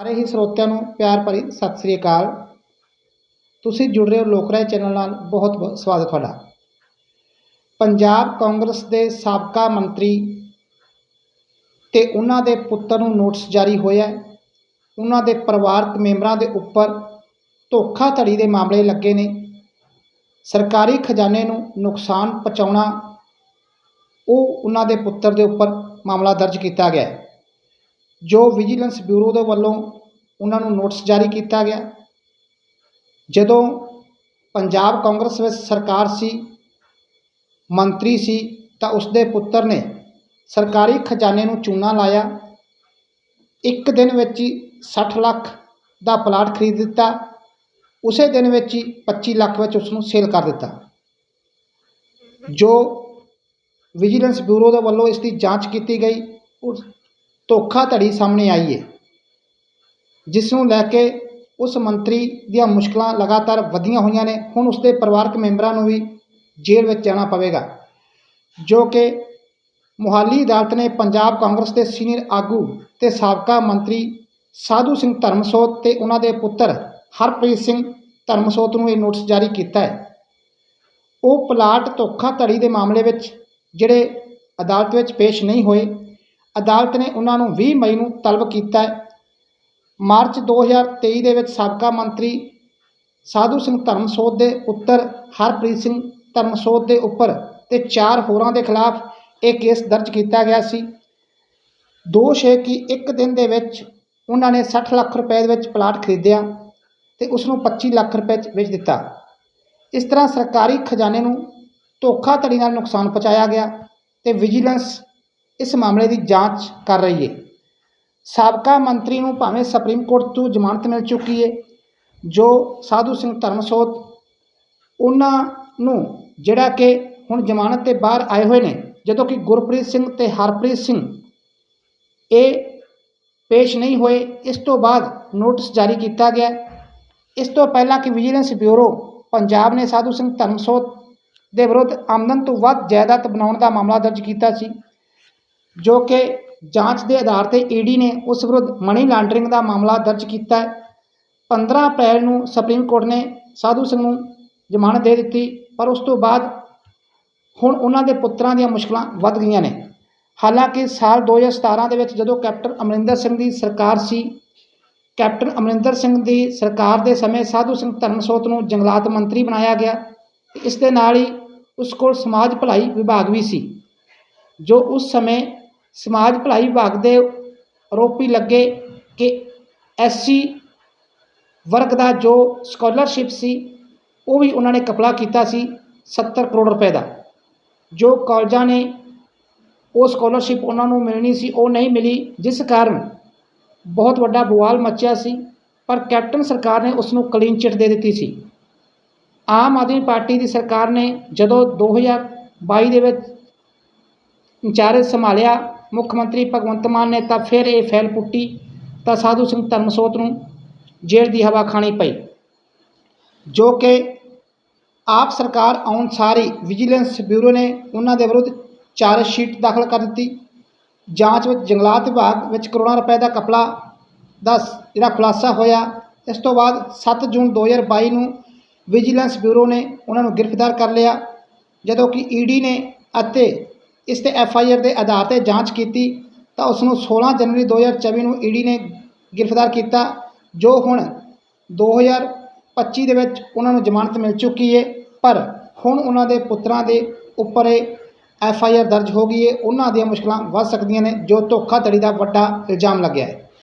ਸਾਰੇ ਹੀ ਸਰੋਤਿਆਂ ਨੂੰ ਪਿਆਰ ਭਰੀ ਸਤਿ ਸ੍ਰੀ ਅਕਾਲ। ਤੁਸੀਂ ਜੁੜ ਰਹੇ ਹੋ ਲੋਕਰਾਏ ਚੈਨਲ ਨਾਲ। ਬਹੁਤ ਬਹੁਤ ਸਵਾਗਤ ਤੁਹਾਡਾ। ਪੰਜਾਬ ਕਾਂਗਰਸ ਦੇ ਸਾਬਕਾ ਮੰਤਰੀ ਤੇ ਉਹਨਾਂ ਦੇ ਪੁੱਤਰ ਨੂੰ ਨੋਟਿਸ ਜਾਰੀ ਹੋਇਆ ਉਹਨਾਂ ਦੇ ਪਰਿਵਾਰਕ ਮੈਂਬਰਾਂ ਦੇ ਉੱਪਰ ਧੋਖਾਧੜੀ ਦੇ ਮਾਮਲੇ ਲੱਗੇ ਨੇ। ਸਰਕਾਰੀ ਖਜ਼ਾਨੇ ਨੂੰ ਨੁਕਸਾਨ ਪਹੁੰਚਾਉਣਾ, ਉਹ ਉਹਨਾਂ ਦੇ ਪੁੱਤਰ ਦੇ ਉੱਪਰ ਮਾਮਲਾ ਦਰਜ ਕੀਤਾ ਗਿਆ ਹੈ। ਜੋ ਵਿਜੀਲੈਂਸ ਬਿਊਰੋ ਦੇ ਵੱਲੋਂ ਉਹਨਾਂ ਨੂੰ ਨੋਟਿਸ ਜਾਰੀ ਕੀਤਾ ਗਿਆ, ਜਦੋਂ ਪੰਜਾਬ ਕਾਂਗਰਸ ਵਿੱਚ ਸਰਕਾਰ ਸੀ, ਮੰਤਰੀ ਸੀ, ਤਾਂ ਉਸਦੇ ਪੁੱਤਰ ਨੇ ਸਰਕਾਰੀ ਖਜ਼ਾਨੇ ਨੂੰ ਚੂਨਾ ਲਾਇਆ, ਇੱਕ ਦਿਨ ਵਿੱਚ ਹੀ 60 ਲੱਖ ਦਾ ਪਲਾਟ ਖਰੀਦ ਦਿੱਤਾ, ਉਸੇ ਦਿਨ ਵਿੱਚ ਹੀ 25 ਲੱਖ ਵਿੱਚ ਉਸ ਨੂੰ ਸੇਲ ਕਰ ਦਿੱਤਾ। ਜੋ ਵਿਜੀਲੈਂਸ ਬਿਊਰੋ ਦੇ ਵੱਲੋਂ ਇਸ ਦੀ ਜਾਂਚ ਕੀਤੀ ਗਈ, ਉਸ ਧੋਖਾਧੜੀ ਸਾਹਮਣੇ ਆਈ ਹੈ ਜਿਸ ਨੂੰ ਲੈ ਕੇ ਉਸ ਮੰਤਰੀ ਦੀਆਂ ਮੁਸ਼ਕਲਾਂ ਲਗਾਤਾਰ ਵਧੀਆਂ ਹੋਈਆਂ ਨੇ। ਹੁਣ ਉਸਦੇ ਪਰਿਵਾਰਕ ਮੈਂਬਰਾਂ ਨੂੰ ਵੀ ਜੇਲ੍ਹ ਵਿੱਚ ਜਾਣਾ ਪਵੇਗਾ, ਜੋ ਕਿ ਮੁਹਾਲੀ ਅਦਾਲਤ ਨੇ ਪੰਜਾਬ ਕਾਂਗਰਸ ਦੇ ਸੀਨੀਅਰ ਆਗੂ ਤੇ ਸਾਬਕਾ ਮੰਤਰੀ ਸਾਧੂ ਸਿੰਘ ਧਰਮਸੋਤ ਤੇ ਉਹਨਾਂ ਦੇ ਪੁੱਤਰ ਹਰਪ੍ਰੀਤ ਸਿੰਘ ਧਰਮਸੋਤ ਨੂੰ ਇਹ ਨੋਟਿਸ ਜਾਰੀ ਕੀਤਾ ਹੈ। ਉਹ ਪਲਾਟ ਧੋਖਾਧੜੀ ਦੇ ਮਾਮਲੇ ਵਿੱਚ, ਜਿਹੜੇ ਅਦਾਲਤ ਵਿੱਚ ਪੇਸ਼ ਨਹੀਂ ਹੋਏ ਅਦਾਲਤ ਨੇ ਉਹਨਾਂ ਨੂੰ 20 ਮਈ ਨੂੰ ਤਲਬ ਕੀਤਾ ਹੈ। ਮਾਰਚ 2023 ਦੇ ਵਿੱਚ ਸਾਬਕਾ ਮੰਤਰੀ ਸਾਧੂ ਸਿੰਘ ਧਰਮਸੋਤ ਦੇ ਪੁੱਤਰ ਹਰਪ੍ਰੀਤ ਸਿੰਘ ਧਰਮਸੋਤ ਦੇ ਉੱਪਰ ਤੇ ਚਾਰ ਹੋਰਾਂ ਦੇ ਖਿਲਾਫ ਇਹ ਕੇਸ ਦਰਜ ਕੀਤਾ ਗਿਆ ਸੀ। ਦੋਸ਼ ਹੈ ਕਿ ਇੱਕ ਦਿਨ ਦੇ ਵਿੱਚ ਉਹਨਾਂ ਨੇ 60 ਲੱਖ ਰੁਪਏ ਦੇ ਵਿੱਚ ਪਲਾਟ ਖਰੀਦਿਆ ਤੇ ਉਸ ਨੂੰ 25 ਲੱਖ ਰੁਪਏ 'ਚ ਵੇਚ ਦਿੱਤਾ। ਇਸ ਤਰ੍ਹਾਂ ਸਰਕਾਰੀ ਖਜ਼ਾਨੇ ਨੂੰ ਧੋਖਾਧੜੀ ਨਾਲ ਨੁਕਸਾਨ ਪਹੁੰਚਾਇਆ ਗਿਆ ਤੇ ਵਿਜੀਲੈਂਸ ਇਸ ਮਾਮਲੇ ਦੀ ਜਾਂਚ ਕਰ ਰਹੀ ਹੈ ਸਾਬਕਾ ਮੰਤਰੀ ਨੂੰ ਭਾਵੇਂ ਸੁਪਰੀਮ ਕੋਰਟ ਤੋਂ ਜ਼ਮਾਨਤ ਮਿਲ ਚੁੱਕੀ ਹੈ ਜੋ ਸਾਧੂ ਸਿੰਘ ਧਰਮਸੋਤ, ਉਹਨਾਂ ਨੂੰ ਜਿਹੜਾ ਕਿ ਹੁਣ ਜ਼ਮਾਨਤ ਤੇ ਬਾਹਰ ਆਏ ਹੋਏ ਨੇ, ਜਦੋਂ ਕਿ ਗੁਰਪ੍ਰੀਤ ਸਿੰਘ ਤੇ ਹਰਪ੍ਰੀਤ ਸਿੰਘ, ਇਹ ਪੇਸ਼ ਨਹੀਂ ਹੋਏ, ਇਸ ਤੋਂ ਬਾਅਦ ਨੋਟਿਸ ਜਾਰੀ ਕੀਤਾ ਗਿਆ। ਇਸ ਤੋਂ ਪਹਿਲਾਂ ਕਿ ਵਿਜੀਲੈਂਸ ਬਿਊਰੋ ਪੰਜਾਬ ਨੇ ਸਾਧੂ ਸਿੰਘ ਧਰਮਸੋਤ ਦੇ ਵਿਰੁੱਧ ਆਮਦਨ ਤੋਂ ਵੱਧ ਜਾਇਦਾਦ ਬਣਾਉਣ ਦਾ ਮਾਮਲਾ ਦਰਜ ਕੀਤਾ ਸੀ। ਜੋ ਕਿ ਜਾਂਚ ਦੇ ਆਧਾਰ ਤੇ ਈਡੀ ਨੇ ਉਸ ਵਿਰੁੱਧ ਮਨੀ ਲਾਂਡਰਿੰਗ ਦਾ ਮਾਮਲਾ ਦਰਜ ਕੀਤਾ ਹੈ। 15 ਅਪ੍ਰੈਲ ਨੂੰ ਸੁਪਰੀਮ ਕੋਰਟ ਨੇ ਸਾਧੂ ਸਿੰਘ ਨੂੰ ਜ਼ਮਾਨਤ ਦੇ ਦਿੱਤੀ, ਪਰ ਉਸ ਤੋਂ ਬਾਅਦ ਹੁਣ ਉਹਨਾਂ ਦੇ ਪੁੱਤਰਾਂ ਦੀਆਂ ਮੁਸ਼ਕਲਾਂ ਵੱਧ ਗਈਆਂ ਨੇ। ਹਾਲਾਂਕਿ ਸਾਲ 2017 ਦੇ ਵਿੱਚ ਜਦੋਂ ਕੈਪਟਨ ਅਮਰਿੰਦਰ ਸਿੰਘ ਦੀ ਸਰਕਾਰ ਸੀ, ਕੈਪਟਨ ਅਮਰਿੰਦਰ ਸਿੰਘ ਦੀ ਸਰਕਾਰ ਦੇ ਸਮੇਂ ਸਾਧੂ ਸਿੰਘ ਧਰਮਸੋਤ ਨੂੰ ਜੰਗਲਾਤ ਮੰਤਰੀ ਬਣਾਇਆ ਗਿਆ ਇਸ ਦੇ ਨਾਲ ਹੀ ਉਸ ਕੋਲ ਸਮਾਜ ਭਲਾਈ ਵਿਭਾਗ ਵੀ ਸੀ। ਜੋ ਉਸ ਸਮੇਂ ਸਮਾਜ ਭਲਾਈ ਵਿਭਾਗ ਦੇ ਆਰੋਪੀ ਲੱਗੇ ਕਿ ਐਸਸੀ ਵਰਗ ਦਾ ਜੋ ਸਕਾਲਰਸ਼ਿਪ ਸੀ, ਉਹ ਵੀ ਉਹਨਾਂ ਨੇ ਕਪਲਾ ਕੀਤਾ ਸੀ 70 ਕਰੋੜ ਰੁਪਏ ਦਾ। ਜੋ ਕਾਲਜਾਂ ਨੇ ਉਹ ਸਕਾਲਰਸ਼ਿਪ ਉਹਨਾਂ ਨੂੰ ਮਿਲਣੀ ਸੀ, ਉਹ ਨਹੀਂ ਮਿਲੀ, ਜਿਸ ਕਾਰਨ ਬਹੁਤ ਵੱਡਾ ਬਵਾਲ ਮੱਚਿਆ ਸੀ, ਪਰ ਕੈਪਟਨ ਸਰਕਾਰ ਨੇ ਉਸ ਨੂੰ ਕਲੀਨ ਚਿੱਟ ਦੇ ਦਿੱਤੀ ਸੀ। ਆਮ ਆਦਮੀ ਪਾਰਟੀ ਦੀ ਸਰਕਾਰ ਨੇ ਜਦੋਂ 2022 ਦੇ ਵਿੱਚ ਇੰਚਾਰਜ ਸੰਭਾਲਿਆ। ਮੁੱਖ ਮੰਤਰੀ ਭਗਵੰਤ ਮਾਨ ਨੇ ਤਾਂ ਫਿਰ ਇਹ ਫੈਲ ਪੁੱਟੀ, ਤਾਂ ਸਾਧੂ ਸਿੰਘ ਧਰਮਸੋਤ ਨੂੰ ਜੇਲ੍ਹ ਦੀ ਹਵਾ ਖਾਣੀ ਪਈ। ਜੋ ਕਿ ਆਪ ਸਰਕਾਰ ਆਉਣ ਸਾਰੀ ਵਿਜੀਲੈਂਸ ਬਿਊਰੋ ਨੇ ਉਹਨਾਂ ਦੇ ਵਿਰੁੱਧ ਚਾਰਜ ਸ਼ੀਟ ਦਾਖਲ ਕਰ ਦਿੱਤੀ। ਜਾਂਚ ਵਿੱਚ ਜੰਗਲਾਤ ਵਿਭਾਗ ਵਿੱਚ ਕਰੋੜਾਂ ਰੁਪਏ ਦਾ ਕਪਲਾ ਦਾ ਜਿਹੜਾ ਖੁਲਾਸਾ ਹੋਇਆ, ਇਸ ਤੋਂ ਬਾਅਦ 7 ਜੂਨ 2022 ਨੂੰ ਵਿਜੀਲੈਂਸ ਬਿਊਰੋ ਨੇ ਉਹਨਾਂ ਨੂੰ ਗ੍ਰਿਫਤਾਰ ਕਰ ਲਿਆ, ਜਦੋਂ ਕਿ ਈਡੀ ਨੇ ਅਤੇ ਇਸ ਤੇ ਐਫ ਆਈ ਆਰ ਦੇ ਆਧਾਰ ਤੇ ਜਾਂਚ ਕੀਤੀ ਤਾਂ ਉਸ ਨੂੰ 16 ਜਨਵਰੀ 2024 ਨੂੰ ਈਡੀ ਨੇ ਗ੍ਰਿਫਤਾਰ ਕੀਤਾ, ਜੋ ਹੁਣ 2025 ਦੇ ਵਿੱਚ ਉਹਨਾਂ ਨੂੰ ਜ਼ਮਾਨਤ ਮਿਲ ਚੁੱਕੀ ਹੈ ਪਰ ਹੁਣ ਉਹਨਾਂ ਦੇ ਪੁੱਤਰਾਂ ਦੇ ਉੱਪਰ ਇਹ ਐਫ ਆਈ ਆਰ ਦਰਜ ਹੋ ਗਈ ਹੈ ਉਹਨਾਂ ਦੀਆਂ ਮੁਸ਼ਕਲਾਂ ਵੱਧ ਸਕਦੀਆਂ ਨੇ, ਜੋ ਧੋਖਾਧੜੀ ਦਾ ਵੱਡਾ ਇਲਜ਼ਾਮ ਲੱਗਿਆ ਹੈ।